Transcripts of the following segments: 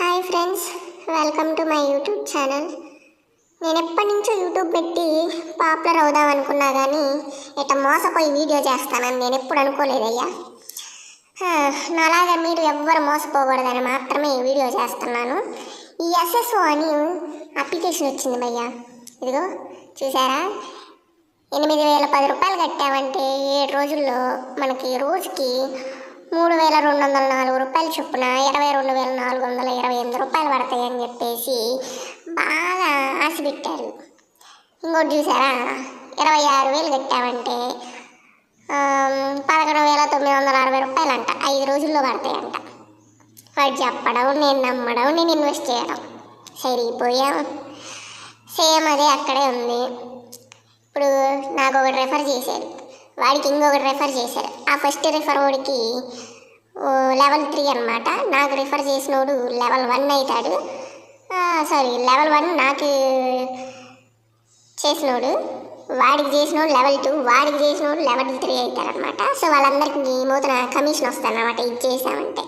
Hi friends welcome to my YouTube channel నేను ఎప్పటి నుంచో యూట్యూబ్ పెట్టి పాపులర్ అవుదాం అనుకున్నా కానీ ఇట్లా మోసపోయి వీడియో చేస్తానని నేను ఎప్పుడు అనుకోలేదయ్యా నాలాగా మీరు ఎవ్వరు మోసపోకూడదని మాత్రమే ఈ వీడియో చేస్తున్నాను. ఈ ఎస్ఎస్ఓ అని అప్లికేషన్ వచ్చింది భయ్యా. ఇదిగో చూసారా? ఎనిమిది వేల పది రూపాయలు కట్టామంటే ఏడు రోజుల్లో మనకి రోజుకి మూడు వేల రెండు వందల నాలుగు రూపాయలు చొప్పున ఇరవై రెండు వేల నాలుగు వందల ఇరవై ఎనిమిది రూపాయలు పడతాయని చెప్పేసి బాగా ఆశపెట్టారు. ఇంకోటి చూసారా? ఇరవై ఆరు వేలు కట్టామంటే పదకొండు వేల తొమ్మిది వందల అరవై రూపాయలు అంట ఐదు రోజుల్లో పడతాయంట. వాడు చెప్పడం నేను నమ్మడం నేను ఇన్వెస్ట్ చేయడం. సరిపోయాం. సేమ్ అదే అక్కడే ఉంది. ఇప్పుడు నాకు ఒకటి రెఫర్ చేశారు. వాడికి ఇంకొకటి రెఫర్ చేశారు. ఆ ఫస్ట్ రెఫర్ వాడికి లెవెల్ త్రీ అనమాట నాకు రిఫర్ చేసినోడు లెవెల్ వన్ అవుతాడు సారీ లెవెల్ వన్ నాకు చేసినోడు వాడికి చేసినోడు లెవెల్ టూ వాడికి చేసినోడు లెవెల్ త్రీ అవుతారనమాట సో వాళ్ళందరికీ నూతన కమిషన్ వస్తారనమాట ఇది చేసామంటే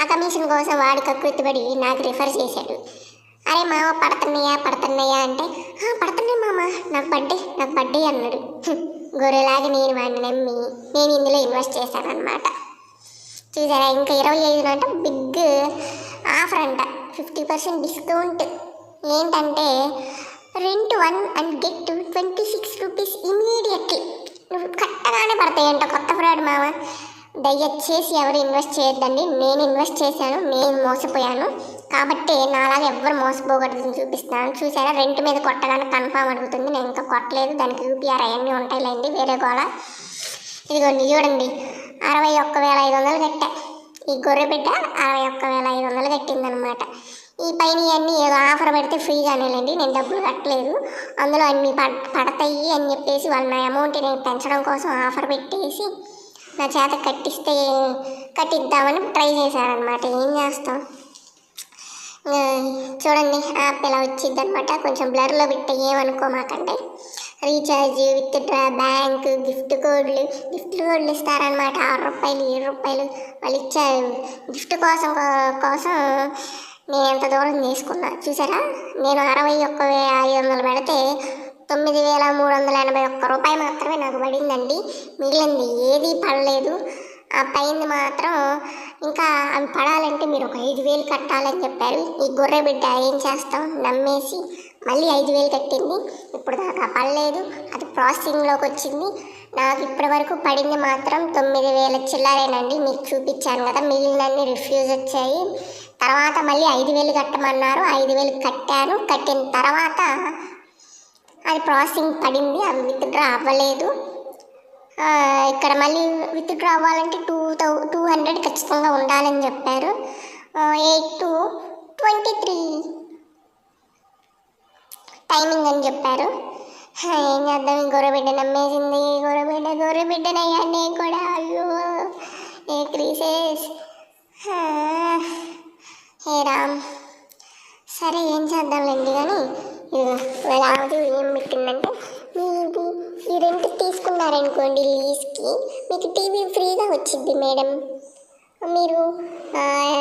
ఆ కమిషన్ కోసం వాడు కక్కుర్తిపడి నాకు రిఫర్ చేశాడు. అరే మామ పడుతున్నాయా పడుతున్నాయా అంటే పడుతున్నాయి మామ నాకు బర్త్డే నాకు బర్త్డే అన్నాడు. గొర్రెలాగా నేను వాడిని నమ్మి నేను ఇందులో ఇన్వెస్ట్ చేశానన్నమాట. చూసారా ఇంకా ఇరవై ఐదు అంట బిగ్ ఆఫర్ అంట. ఫిఫ్టీ పర్సెంట్ డిస్కౌంట్ ఏంటంటే rent one and get twenty six rupees immediately నువ్వు కట్టగానే పడతాయంట కొత్త ఫ్రాడ్ మామ. దయచేసి ఎవరు ఇన్వెస్ట్ చేయొద్దండి. నేను ఇన్వెస్ట్ చేశాను నేను మోసపోయాను. కాబట్టి నాలాగా ఎవ్వరు మోసపోకూడదని చూపిస్తాను చూసారా రెంట్ మీద కొట్టగానే కన్ఫామ్ అడుగుతుంది. నేను ఇంకా కొట్టలేదు. దానికి యూపీఆర్ అవన్నీ ఉంటాయిలేండి. వేరే గోళ ఇదిగోండి చూడండి అరవై ఒక్క వేల ఐదు వందలు కట్టా. ఈ గొర్రె బిడ్డ అరవై ఒక్క వేల ఐదు వందలు కట్టిందనమాట. ఈ పైన ఇవన్నీ ఏదో ఆఫర్ పెడితే ఫ్రీగానేలేండి. నేను డబ్బులు కట్టలేదు. అందులో అన్ని పడతాయి అని చెప్పేసి వాళ్ళ నా అమౌంట్ నేను పెంచడం కోసం ఆఫర్ పెట్టేసి నా చేత కట్టిస్తే కట్టిద్దామని ట్రై చేశారనమాట. ఏం చేస్తాం? చూడండి యాప్ ఇలా వచ్చింది అనమాట కొంచెం బ్లర్లో పెట్టి ఏమనుకోమాకండి. Recharge withdraw bank gift కోడ్లు. గిఫ్ట్ కోడ్లు ఇస్తారనమాట ఆరు రూపాయలు ఏడు రూపాయలు వాళ్ళు ఇచ్చారు. గిఫ్ట్ కోసం కోసం నేను ఎంత దూరం చేసుకున్నా. చూసారా? నేను అరవై ఒక్క ఐదు వందలు పెడితే తొమ్మిది వేల మూడు వందల ఎనభై ఒక్క రూపాయి మాత్రమే నాకు పడిందండి. మిగిలింది ఏది పడలేదు. ఆ పైన మాత్రం. ఇంకా అవి పడాలంటే మీరు ఒక ఐదు వేలు కట్టాలని చెప్పారు. ఈ గొర్రె బిడ్డ ఏం చేస్తాం? నమ్మేసి మళ్ళీ ఐదు వేలు కట్టింది. ఇప్పుడు దాకా పడలేదు. అది ప్రాసెసింగ్లోకి వచ్చింది. నాకు ఇప్పటి వరకు పడింది మాత్రం తొమ్మిది వేల చిల్లరేనండి. మీకు చూపించాను కదా మిగిలినన్ని రిఫ్యూజ్ వచ్చాయి. తర్వాత మళ్ళీ ఐదు వేలు కట్టమన్నారు. ఐదు వేలు కట్టాను. కట్టిన తర్వాత అది ప్రాసెసింగ్ పడింది. అవి విత్డ్రా అవ్వలేదు. ఇక్కడ మళ్ళీ విత్డ్రా అవ్వాలంటే టూ థౌ టూ హండ్రెడ్ ఖచ్చితంగా ఉండాలని చెప్పారు. Eight to twenty three timing అని చెప్పారు. ఏం చేద్దాం? ఈ గొర్రెబిడ్డ నమ్మేసింది గొర్రెబిడ్డ గొర్రెబిడ్డనయ్యా నేను కూడా అయ్యో ఏ క్రీసెస్. హే రామ్. సరే ఏం చేద్దాంలేండి కానీ రాజు ఏం పెట్టిందంటే మీది ఈ రెంట్ తీసుకున్నారనుకోండి లీజ్కి. మీకు టీవీ ఫ్రీగా వచ్చింది మేడం. మీరు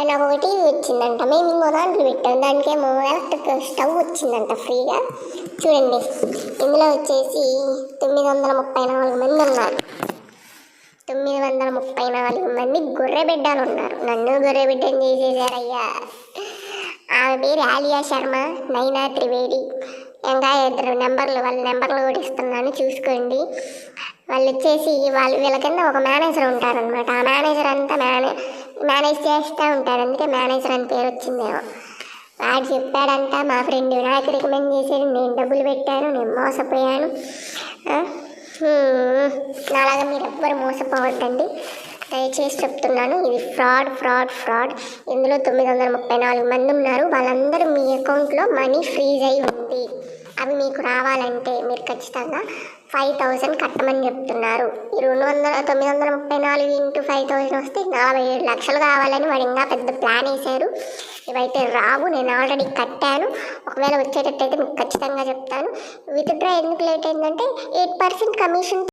నాకు ఒక టీవీ వచ్చిందంట. మేము ఇంకో దాంట్లో పెట్టాం. దానికేమో ఎలక్ట్రిక్ స్టవ్ వచ్చిందంట ఫ్రీగా. చూడండి. ఇందులో వచ్చేసి తొమ్మిది వందల ముప్పై నాలుగు మంది ఉన్నారు. తొమ్మిది వందల ముప్పై నాలుగు మంది గొర్రెబిడ్డలు ఉన్నారు. నన్ను గొర్రెబిడ్డని చేసేసారయ్యా ఆమె పేరు ఆలియా శర్మ నైనా త్రివేది ఇంకా ఇద్దరు నెంబర్లు వాళ్ళ నెంబర్లు కూడా ఇస్తున్నాను చూసుకోండి. వాళ్ళు వచ్చేసి వాళ్ళు వీళ్ళ కింద ఒక మేనేజర్ ఉంటారనమాట ఆ మేనేజర్ అంతా మేనే మేనేజ్ చేస్తూ ఉంటారు. అందుకే మేనేజర్ అని పేరు వచ్చిందేమో వాడు చెప్పాడంట మా ఫ్రెండ్ నాకు రికమెండ్ చేశాడు నేను డబ్బులు పెట్టాను నేను మోసపోయాను. నాలాగా మీరు ఎవ్వరు మోసపోవద్దండి. దయచేసి చెప్తున్నాను ఇది ఫ్రాడ్ ఫ్రాడ్ ఫ్రాడ్. ఇందులో తొమ్మిది వందల ముప్పై నాలుగు మంది ఉన్నారు. వాళ్ళందరూ మీ అకౌంట్లో మనీ ఫ్రీజ్ అయి ఉంది. అవి మీకు రావాలంటే మీరు ఖచ్చితంగా ఫైవ్ థౌజండ్ కట్టమని చెప్తున్నారు. ఈ రెండు వందల తొమ్మిది వందల ముప్పై నాలుగు ఇంటూ ఫైవ్ థౌజండ్ వస్తే నలభై ఏడు లక్షలు కావాలని వాడు ఇంకా పెద్ద ప్లాన్ వేశారు. ఇవైతే రావు నేను ఆల్రెడీ కట్టాను. ఒకవేళ వచ్చేటట్టయితే మీకు ఖచ్చితంగా చెప్తాను. విత్డ్రా ఎందుకు లేట్ అయిందంటే ఎయిట్ పర్సెంట్ కమిషన్